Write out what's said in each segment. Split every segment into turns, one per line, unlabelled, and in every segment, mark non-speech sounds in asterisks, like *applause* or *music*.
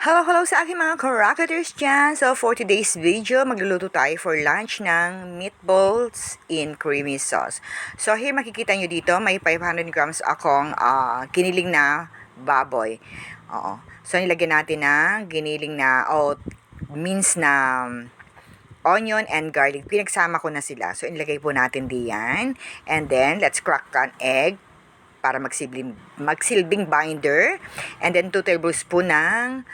Hello, hello sa aking mga karakaters dyan. So, for today's video, magluluto tayo for lunch ng meatballs in creamy sauce. So, here makikita nyo dito, may 500 grams akong ah, giniling na baboy. Oo. So, nilagyan natin ng giniling na, o minced na um, onion and garlic. Pinagsama ko na sila. So, inilagay po natin diyan. And then, let's crack an egg para magsilbing, magsilbing binder. And then, 2 tablespoon ng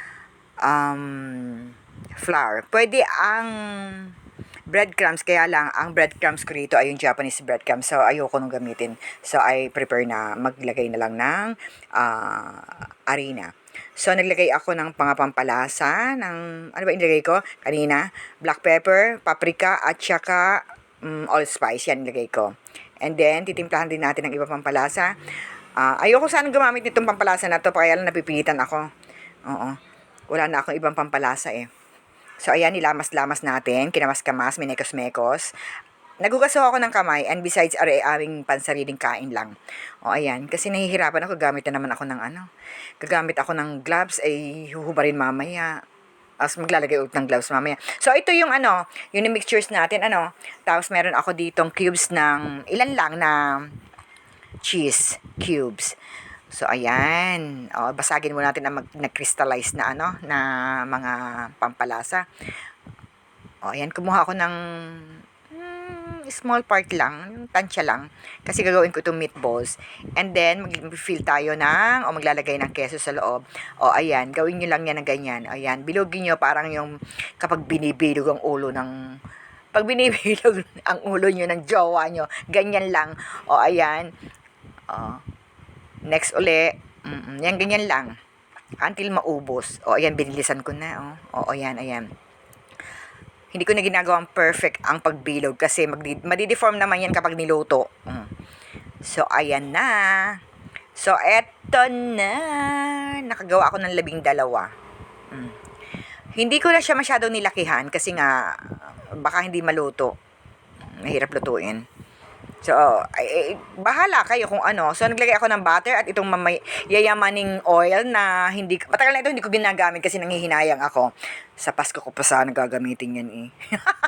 um, flour. Pwede ang breadcrumbs, kaya lang, ang breadcrumbs ko rito ay yung Japanese breadcrumbs. So, ayoko nung gamitin. So, I prepare na maglagay na lang ng ah, harina. So, naglagay ako ng pangapampalasa, ng, ano ba inilagay ko? Kanina, black pepper, paprika, at saka mm, allspice. Yan nilagay ko. And then, titimplahan din natin ng iba pang palasa. Ah, ayoko sana gumamit nitong pampalasa na to, kaya lang napipilitan ako. Oo. Wala na akong ibang pampalasa eh. So, ayan, nilamas-lamas natin. Kinamas-kamas, minekos-mekos. Nagugas ho ako ng kamay and besides, are aming pansariling kain lang. O, ayan. Kasi nahihirapan ako. Gamit na naman ako ng ano. Gagamit ako ng gloves ay huhubarin mamaya. As maglalagay ulit ng gloves mamaya. So, ito yung ano, yung mixtures natin, ano. Tapos, meron ako ditong cubes ng ilan lang na cheese cubes. So, ayan. O, basagin mo natin na mag, na-crystallize na ano, na mga pampalasa. O, ayan. Kumuha ako ng mm, small part lang, yung tansya lang. Kasi gagawin ko itong meatballs. And then, mag-fill tayo ng, o maglalagay ng keso sa loob. O, ayan. Gawin nyo lang yan ng ganyan. Ayan. Bilogin nyo parang yung kapag binibilog ang ulo ng pag *laughs* binibilog ang ulo nyo ng jowa nyo, ganyan lang. O, ayan. O, next uli. Mm, yan, ganyan lang. Until maubos. O, ayan, binilisan ko na. O, o ayan, ayan. Hindi ko na ginagawang perfect ang pagbilog kasi magdi- madideform naman yan kapag niluto. Mm. So, ayan na. So, eto na. Nakagawa ako ng labing dalawa. Mm. Hindi ko na siya masyado nilakihan kasi nga baka hindi maluto. Mahirap lutuin. So, ay, ay, bahala kayo kung ano. So, naglagay ako ng butter at itong mamay, yayamaning oil na hindi, matagal na ito hindi ko ginagamit kasi nanghihinayang ako. Sa Pasko ko pa sana gagamitin yan eh. *laughs*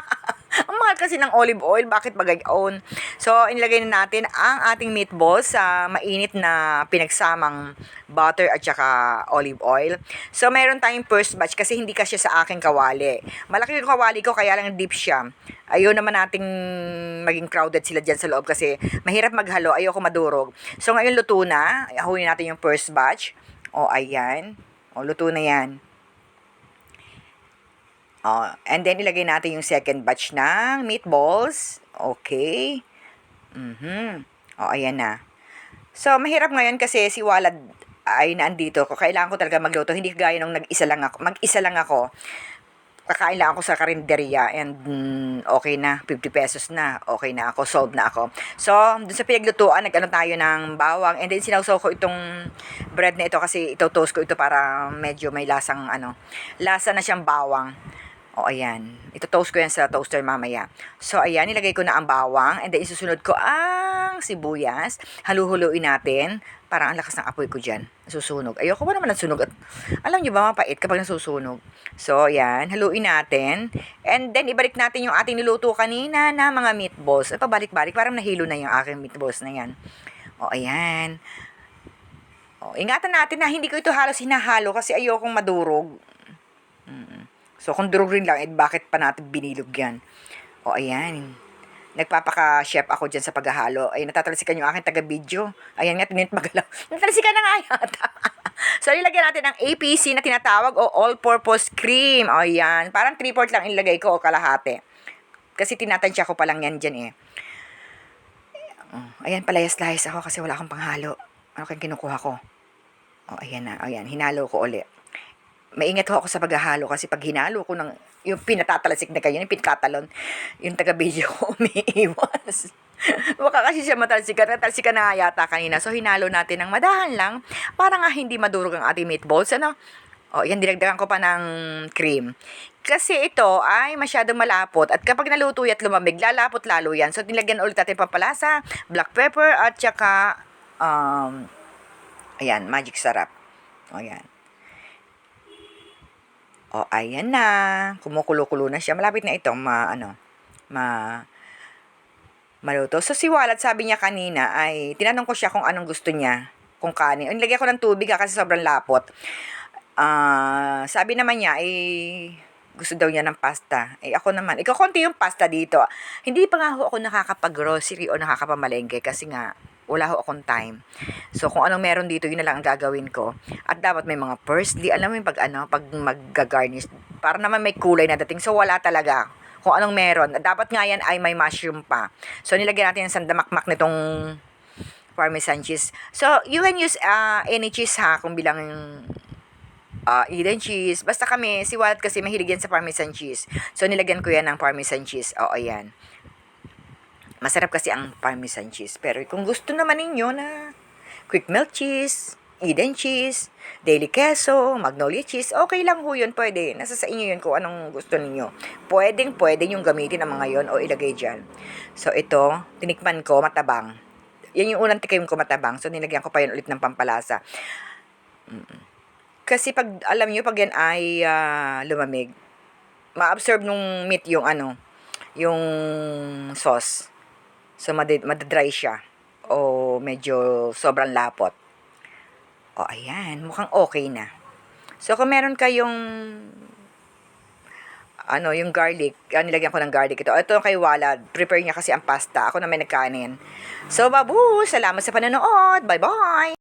Mahal kasi ng olive oil, bakit bagayon? So, inilagay na natin ang ating meatballs sa mainit na pinagsamang butter at saka olive oil. So, meron tayong first batch kasi hindi kasi sa aking kawali. Malaki yung kawali ko, kaya lang deep siya. Ayaw naman nating maging crowded sila dyan sa loob kasi mahirap maghalo, ayoko madurog. So, ngayon luto na. Ahunin natin yung first batch. O, ayan. O, luto na yan. Oh, and then ilagay natin yung second batch ng meatballs. Okay. Mhm. Oh, ayan na. So, mahirap ngayon kasi si Walad ay naandito ko. Kailangan ko talaga magluto. Hindi gaya nung nag-isa lang ako. Mag-isa lang ako. Kakain lang ako sa karinderya and mm, okay na. 50 pesos na. Okay na ako. Sold na ako. So, dun sa pinaglutuan, nag-ano tayo ng bawang. And then, sinawsaw ko itong bread na ito kasi ito toast ko ito para medyo may lasang ano. Lasa na siyang bawang. O, ayan. Ito toast ko yan sa toaster mamaya. So, ayan, nilagay ko na ang bawang. And then, isusunod ko ang sibuyas. Haluhuluin natin. Parang ang lakas ng apoy ko dyan. Susunog. Ayoko ba naman ng sunog? At, alam nyo ba, mapait kapag nasusunog. So, ayan. Haluin natin. And then, ibalik natin yung ating niluto kanina na mga meatballs. At pabalik-balik. Parang nahilo na yung aking meatballs na yan. O, ayan. O, ingatan natin na hindi ko ito halos hinahalo kasi ayokong madurog. Mm. So, kung durog rin lang, eh, bakit pa natin binilog yan? O, ayan. Nagpapaka-chef ako dyan sa paghahalo. Ay, natatalsikan yung aking taga-video. Ayan nga, tinit magalaw. *laughs* Natalsikan na nga yata. *laughs* so, ilagay natin ang APC na tinatawag o all-purpose cream. O, ayan. Parang 3-4 lang ilagay ko o kalahati. Kasi tinatansya ko pa lang yan dyan eh. Ayan, palayas-layas ako kasi wala akong panghalo. Ano kayong kinukuha ko? O, ayan na. Ayan, hinalo ko ulit maingat ho ako sa paghahalo kasi pag hinalo ko ng yung pinatatalasik na kayo, yung pinakatalon, yung taga-video ko *laughs* umiiwas. Baka kasi siya matalsikan, natalsikan na nga yata kanina. So, hinalo natin ng madahan lang para nga hindi madurog ang ating meatballs. Ano? O, yan, dinagdagan ko pa ng cream. Kasi ito ay masyadong malapot at kapag naluto at lumamig, lalapot lalo yan. So, nilagyan ulit natin pampalasa, black pepper at saka um, ayan, magic sarap. O, yan. O, ayan na. Kumukulo-kulo na siya. Malapit na itong ma, ano, ma, maluto. So, si Walad, sabi niya kanina, ay, tinanong ko siya kung anong gusto niya. Kung kanin. Nilagyan ko ng tubig ha, kasi sobrang lapot. Ah, sabi naman niya, eh, gusto daw niya ng pasta. Eh, ako naman, ikaw konti yung pasta dito. Hindi pa nga ako nakakapag-grocery o nakakapamalengke kasi nga, wala ho akong time. So, kung anong meron dito, yun na lang ang gagawin ko. At dapat may mga parsley. Alam mo yung pag, ano, pag mag-garnish, para naman may kulay na dating. So, wala talaga kung anong meron. At Dapat nga yan ay may mushroom pa. So, nilagyan natin yung sandamakmak nitong parmesan cheese. So, you can use uh, any cheese ha, kung bilang uh, Eden cheese. Basta kami, si Wallet kasi mahilig yan sa parmesan cheese. So, nilagyan ko yan ng parmesan cheese. Oo, ayan. Masarap kasi ang parmesan cheese. Pero kung gusto naman ninyo na quick melt cheese, Eden cheese, daily queso, magnolia cheese, okay lang ho yun, pwede. Nasa sa inyo yun kung anong gusto ninyo. Pwedeng, pwede yung gamitin ang mga yon o ilagay dyan. So, ito, tinikman ko, matabang. Yan yung unang tikim ko matabang. So, nilagyan ko pa yun ulit ng pampalasa. Kasi pag, alam nyo, pag yan ay ah, lumamig, ma-absorb nung meat yung ano, yung sauce. So, mad- madadry siya. O medyo sobrang lapot. O, ayan. Mukhang okay na. So, kung meron kayong ano, yung garlic, ah, nilagyan ko ng garlic ito. Ito kay Walad, prepare niya kasi ang pasta. Ako na may nagkanin. So, babu, salamat sa panonood. Bye-bye!